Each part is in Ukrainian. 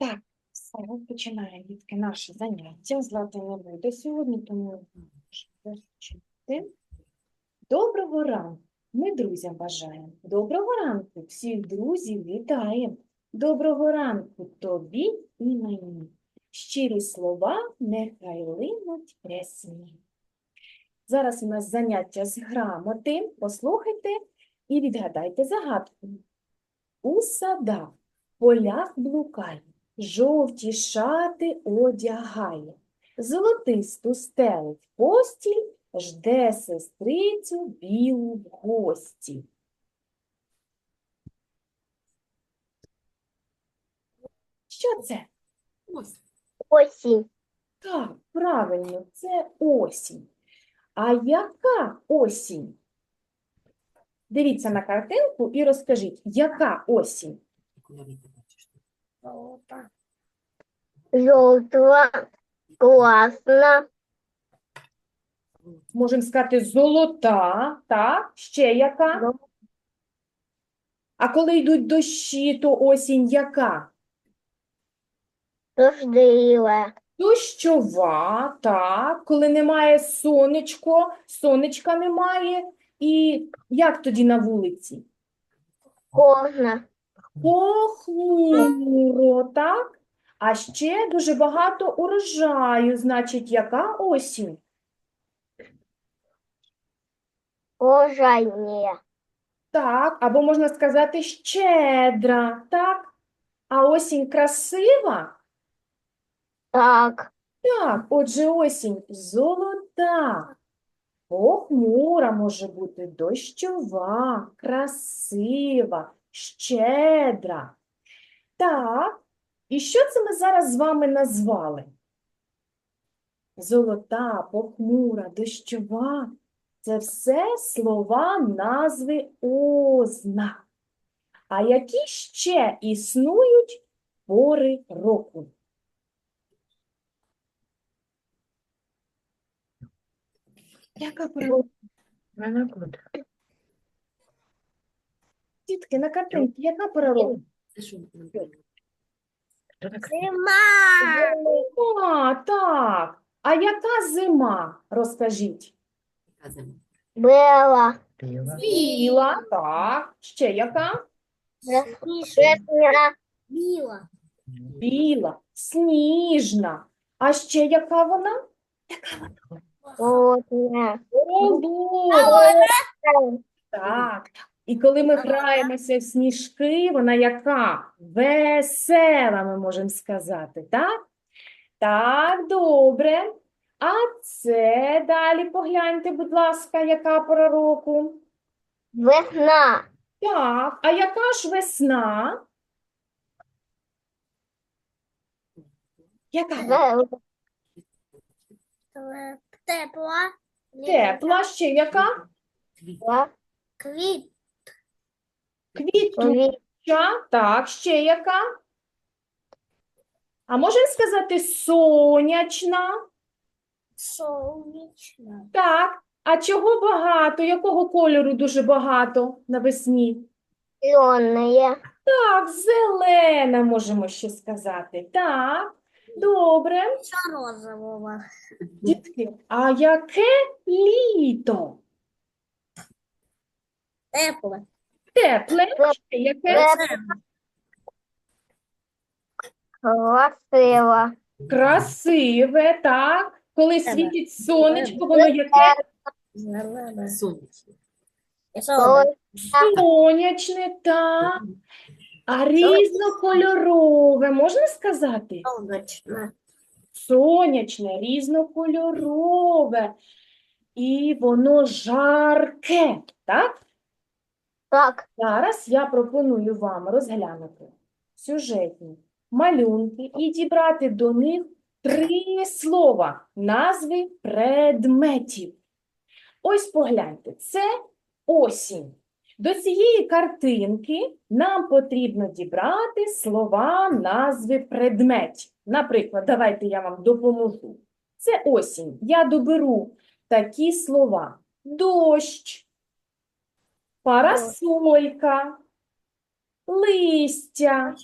Так, все, починаємо дітки наше заняття. Злати не буде сьогодні, тому розпочати. Доброго ранку. Ми друзям бажаємо. Доброго ранку. Всіх друзів вітаємо. Доброго ранку тобі і мені. Щирі слова нехай линуть рясні. Зараз у нас заняття з грамоти. Послухайте і відгадайте загадку. У садах, полях блукає, жовті шати одягає, золотисту стелить постіль, жде сестрицю білу в гості. Що це? Осінь. Так, правильно, це осінь. А яка осінь? Дивіться на картинку і розкажіть, яка осінь? Жовтва. Класно. Можемо сказати золота, так? Ще яка? А коли йдуть дощі, то осінь яка? Дождливе. Дощова, так. Коли немає сонечко, сонечка немає. І як тоді на вулиці? Кожна. Похмуро, так? А ще дуже багато урожаю. Значить, яка осінь? Пожання. Так, або можна сказати щедра, так? А осінь красива? Так. Так, отже, осінь золота, похмура може бути дощова, красива, щедра. Так, і що це ми зараз з вами назвали? Золота, похмура, дощова – це все слова назви ознак. А які ще існують пори року? Яка пора року? Дітки, на картинці, яка пора року? Зима. А, так. А яка зима? Розкажіть. Бела. Біла, так. Ще яка? Весня. Біла. Біла, сніжна. А ще яка вона? Холодна. Холодна. Так. І коли ми граємося в сніжки, вона яка? Весела, ми можемо сказати, так? Так, добре. А це далі погляньте, будь ласка, яка пора року? Весна. Так, а яка ж весна? Яка? Тепла. Тепла, ще яка? Квіт. Квітуча, так, ще яка? А можемо сказати сонячна? Сонячна. Так. А чого багато? Якого кольору дуже багато навесні? Зеленая. Так, зелена, можемо ще сказати. Так, добре. Розового. Дітки, а яке літо? Тепле. Тепле, яке? Красиво. Красиве, так. Коли світить сонечко, воно яке? Зелене. Сонячно. Сонячне, так. А різнокольорове, можна сказати? Солнечне. Сонячне, різнокольорове. І воно жарке, так? Так. Зараз я пропоную вам розглянути сюжетні малюнки і дібрати до них три слова, назви предметів. Ось погляньте, це осінь. До цієї картинки нам потрібно дібрати слова, назви предметів. Наприклад, давайте я вам допоможу. Це осінь. Я доберу такі слова: дощ, парасолька, листя,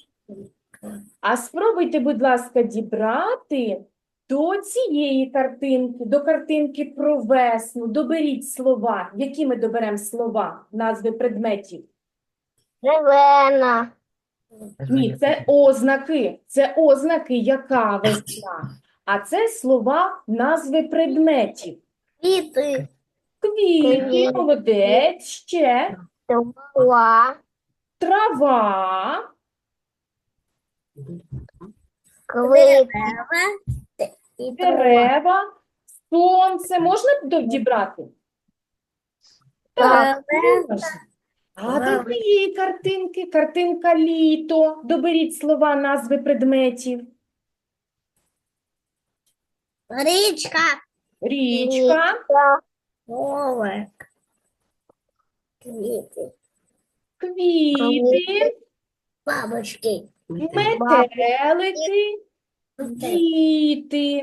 А спробуйте, будь ласка, дібрати до цієї картинки, до картинки про весну. Доберіть слова. Які ми доберемо слова, назви предметів? Зелена. Ні, це ознаки. Це ознаки, яка весна. А це слова, назви предметів. Квіти. Квіти. молодець, ще Трава. трава. І дерева, сонце. Можна дібрати? Так, можна. А до цієї картинки, картинка літо. Доберіть слова, назви предметів. Річка. Річка, Овек. Квіти. квіти, Бабочки. метелики, діти.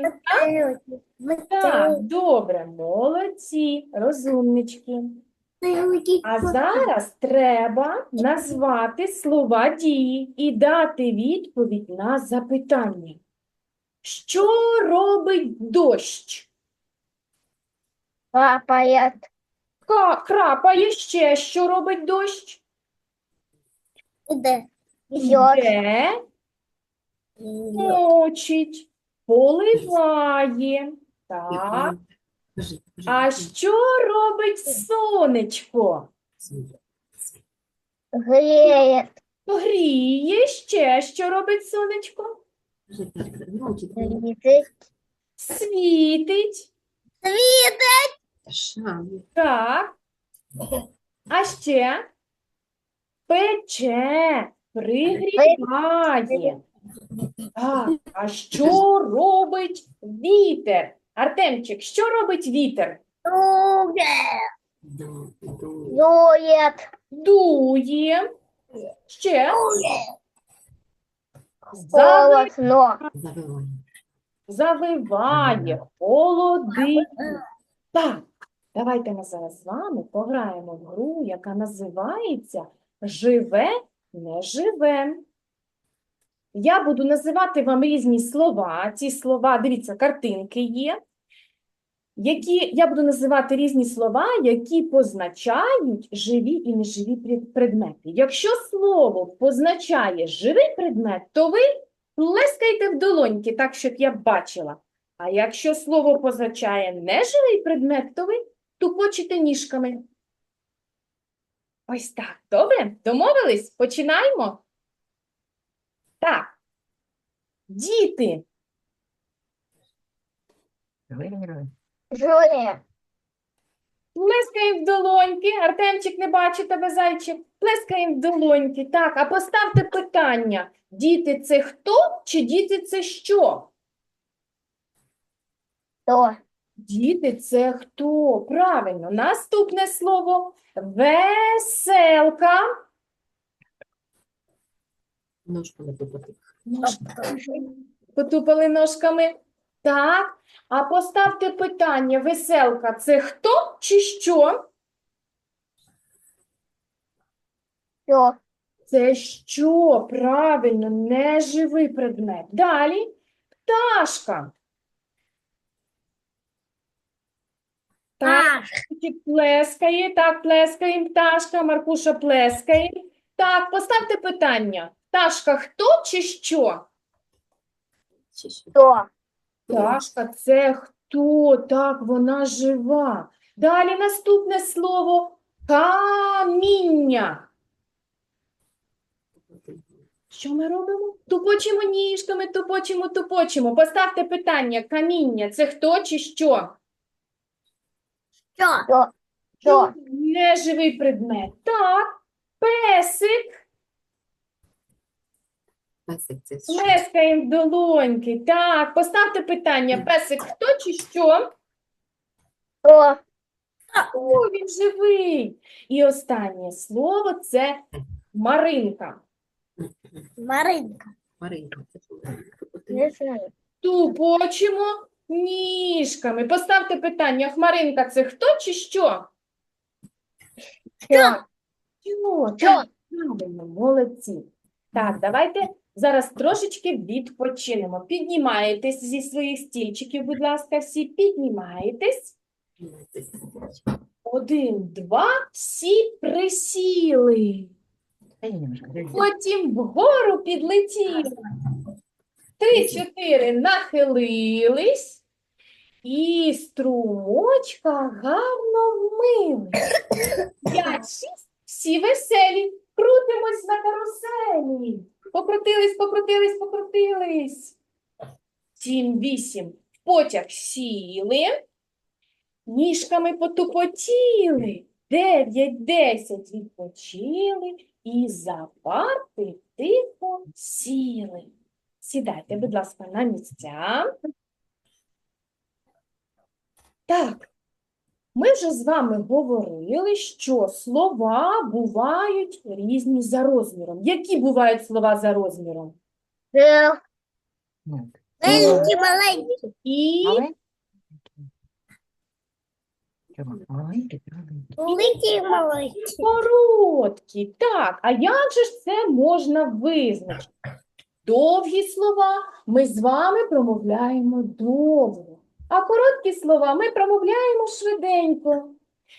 Так, добре, молодці, розумнички. А зараз треба назвати слова дії і дати відповідь на запитання. Що робить дощ? Папает. Ка- Крапає ще, що робить дощ? Іде. Йод. Йде, мочить, поливає. Так. А що робить сонечко? Греет. Гріє ще, що робить сонечко? Квіти. Світить. Так. А ще пече, пригріває. Так. А що робить вітер? Артемчик, що робить вітер? Дует. Дує. Ще зави- Холодно. завиває, холодить. Так, давайте ми зараз з вами пограємо в гру, яка називається Живе, не живе. Я буду називати вам різні слова. Ці слова, дивіться, картинки є. Які, я буду називати різні слова, які позначають живі і неживі предмети. Якщо слово позначає живий предмет, то ви плескайте в долоньки, так, щоб я бачила. А якщо слово позначає неживий предмет, то ви тупочите ніжками. Ось так. Добре? Домовились? Починаємо? Так. Діти. Жюри. Плескаємо в долоньки. Артемчик не бачить тебе, зайчик. Плескаємо в долоньки. Так, а поставте питання. Діти це хто чи діти це що? То. Діти це хто? Правильно. Наступне слово веселка. Потупали ножками. Так. А поставте питання: веселка це хто чи що? Все. Це що? Правильно, неживий предмет. Далі пташка. Так, плескає, так, плескає пташка, Маркуша плескає. Так, поставте питання. Пташка хто чи що? То. Пташка це хто? Так, вона жива. Далі наступне слово каміння. Що ми робимо? Тупочимо ніжками, тупочимо, тупочимо. Поставте питання. Каміння це хто чи що? Що? То. Що? Неживий предмет. Так. Песик. Песик це що? Плескаємо в долоньки. Так, поставте питання. Песик хто чи що? То. О, він живий. І останнє слово це Маринка. Маринка. Не знаю. Тупочимо ніжками. Поставте питання. Хмаринка це хто чи що? Що? Що? Так, правильно, молодці. Так, давайте Зараз трошечки відпочинемо. Піднімаєтесь зі своїх стільчиків, будь ласка, всі піднімаєтесь. Один, два, всі присіли. Потім вгору підлетіли. Три, чотири нахилились. І струмочка гарно вмили. П'ять, шість, всі веселі. Крутимось на каруселі. Покрутились, покрутились, покрутились. Сім, вісім. В потяг сіли. Ніжками потупотіли. Дев'ять, десять відпочили. І за парти тихо сіли. Сідайте, будь ласка, на місця. Так, ми вже з вами говорили, що слова бувають різні за розміром. Які бувають слова за розміром? Це Ну, маленькі, маленькі. І Маленький, маленький. Великі і маленькі. короткі. Так, а як же ж це можна визначити? Довгі слова ми з вами промовляємо довго, а короткі слова ми промовляємо швиденько.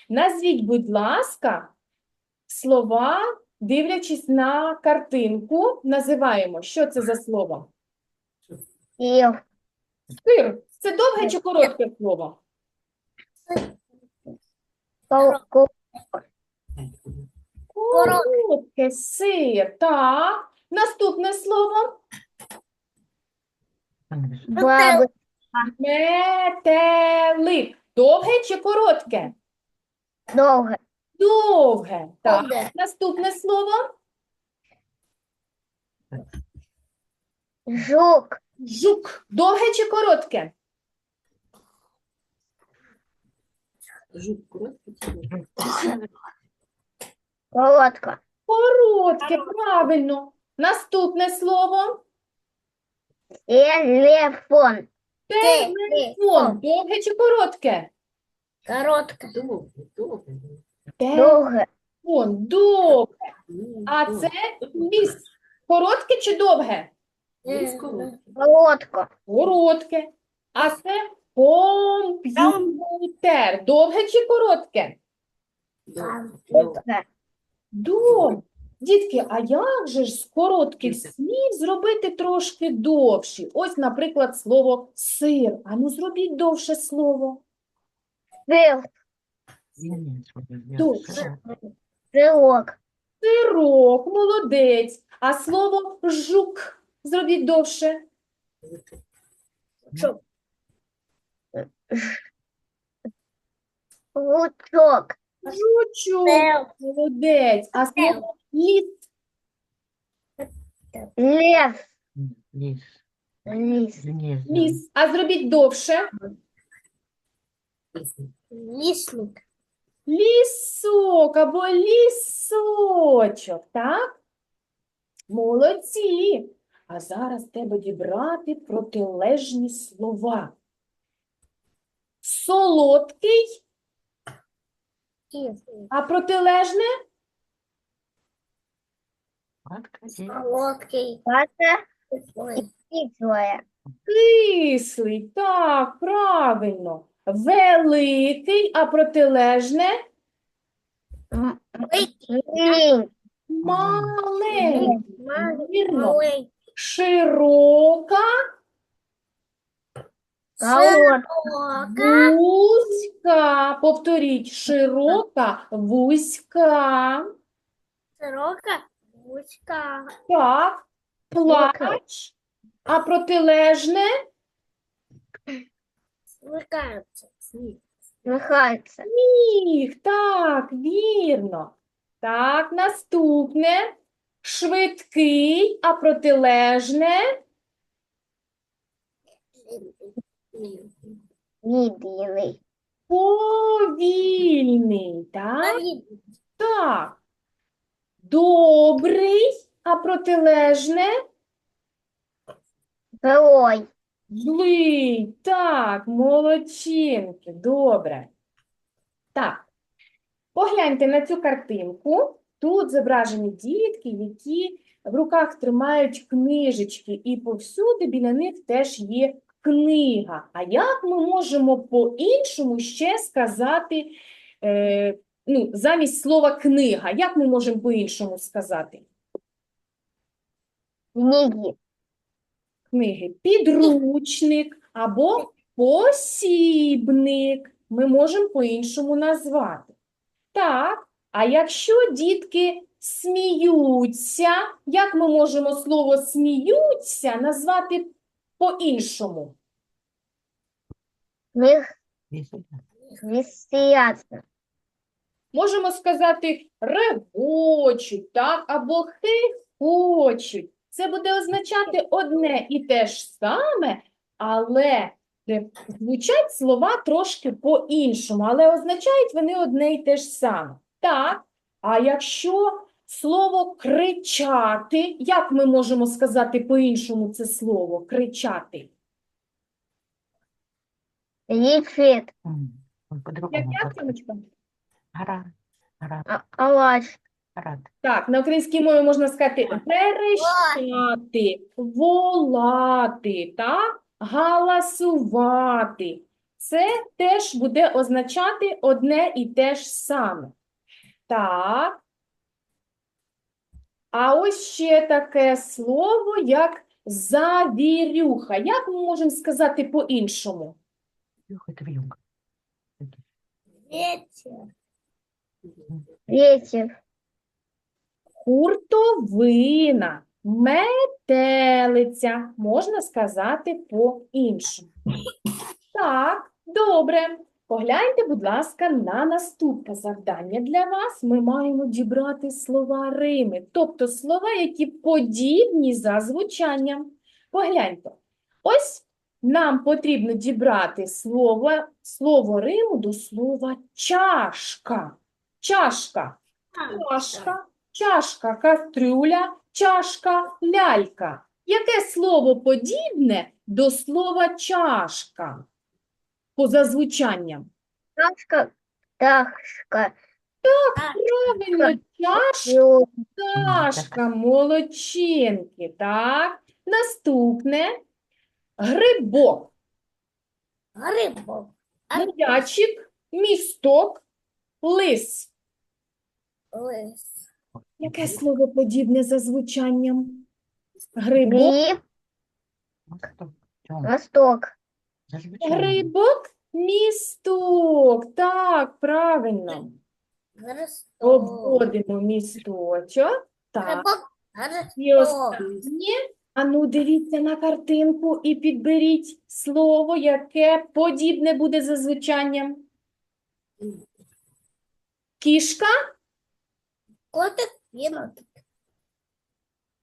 Назвіть, будь ласка, слова, дивлячись на картинку, називаємо. Що це за слово? Сів. Сир. Це довге чи коротке слово? Ко- Коротке, сир. Так. Наступне слово. Баби. Метелик. Довге чи коротке? Довге. Довге. Так. Довге. Наступне слово. Жук. Жук. Довге чи коротке? Жук короткий чи? Коротко. Коротке, правильно. Наступне слово. Телефон. Телефон. Довге чи коротке? Коротко. Довге. Телефон. Довге. А це ліс. Коротке чи довге? Коротко. Коротке. А це комп'ютер. Довге чи коротке? Довге. Дітки, а як же ж з коротких слів зробити трошки довші? Ось, наприклад, слово сир. А ну зробіть довше слово. Довше. сказав. Сирок, молодець. А слово жук зробіть довше. Лучок. Жучок, молодець. А слово ліс. Лес. Ліс. Ліс. Ліс. Ліс. А зробіть довше. Лісник. Лісок або лісочок, так? Молодці. А зараз треба дібрати протилежні слова. Солодкий, а протилежне Солодкий. Кислий. Так, правильно. Великий, а протилежне Маленький. маленький. Вірно. Маленький. Широка, Короткий. вузька. Повторіть, широка, вузька. Широка. Вузька. Так, плач, а протилежне Смыкаются. Сніг. Смыкаются. сміх. Так, вірно. Так, наступне. Швидкий, а протилежне Медленный. повільний. Так, так. Добрий, а протилежне Злой. Злий, так, молодчинки, добре. Так, погляньте на цю картинку. Тут зображені дітки, які в руках тримають книжечки, і повсюди біля них теж є книга. А як ми можемо по-іншому ще сказати, е, ну, замість слова книга, як ми можемо по-іншому сказати? Книги. Книги підручник або посібник. Ми можемо по-іншому назвати. Так, а якщо дітки сміються, як ми можемо слово сміються назвати по-іншому? Веселятся. Можемо сказати регочуть, так, або хихочуть. Це буде означати одне і те ж саме, але е, звучать слова трошки по-іншому, але означають вони одне і те ж саме. Так, а якщо слово кричати, як ми можемо сказати по-іншому це слово кричати? Як як, Тимочка? А- Алаш. Гора. Так, на українській мові можна сказати верещати, волати, так? Галасувати. Це теж буде означати одне і те ж саме. Так. А ось ще таке слово, як завірюха. Як ми можемо сказати по-іншому? Юг это вьюг. Ветер. Хуртовина, метелиця, можна сказати по-іншому. Так, добре. Погляньте, будь ласка, на наступне завдання для вас. Ми маємо дібрати слова Рими, тобто слова, які подібні за звучанням. Погляньте, ось нам потрібно дібрати слово, слово Риму до слова чашка. Чашка. Чашка, чашка, кастрюля, чашка, лялька. Яке слово подібне до слова чашка? Поза звучанням. Пташка. Пташка. Правильно, чашка, чашка, молодчинки, так? Наступне грибок, Рыбок. м'ячик, місток, лис. Лис. Яке слово подібне за звучанням? Грибок. Гриб. Восток. Грибок, місток. Так, правильно. Обводимо місточок. Так, і останнє. Ану, дивіться на картинку і підберіть слово, яке подібне буде за звучанням. Кішка? Котик. Енотик.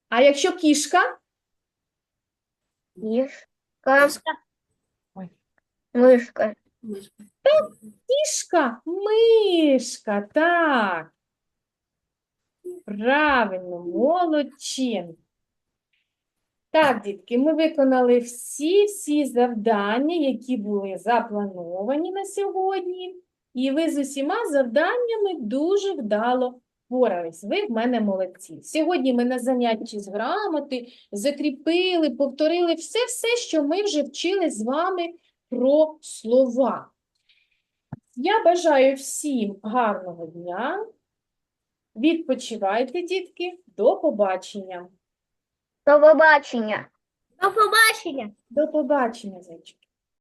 А якщо кішка? Мишка. Ой. Мышка. Кішка, мишка, так. Правильно, молодчин. Так, дітки, ми виконали всі-всі завдання, які були заплановані на сьогодні. І ви з усіма завданнями дуже вдало впорались. Ви в мене молодці. Сьогодні ми на занятті з грамоти закріпили, повторили все-все, що ми вже вчили з вами про слова. Я бажаю всім гарного дня. Відпочивайте, дітки. До побачення. До побачення. До побачення. До побачення, зайчики.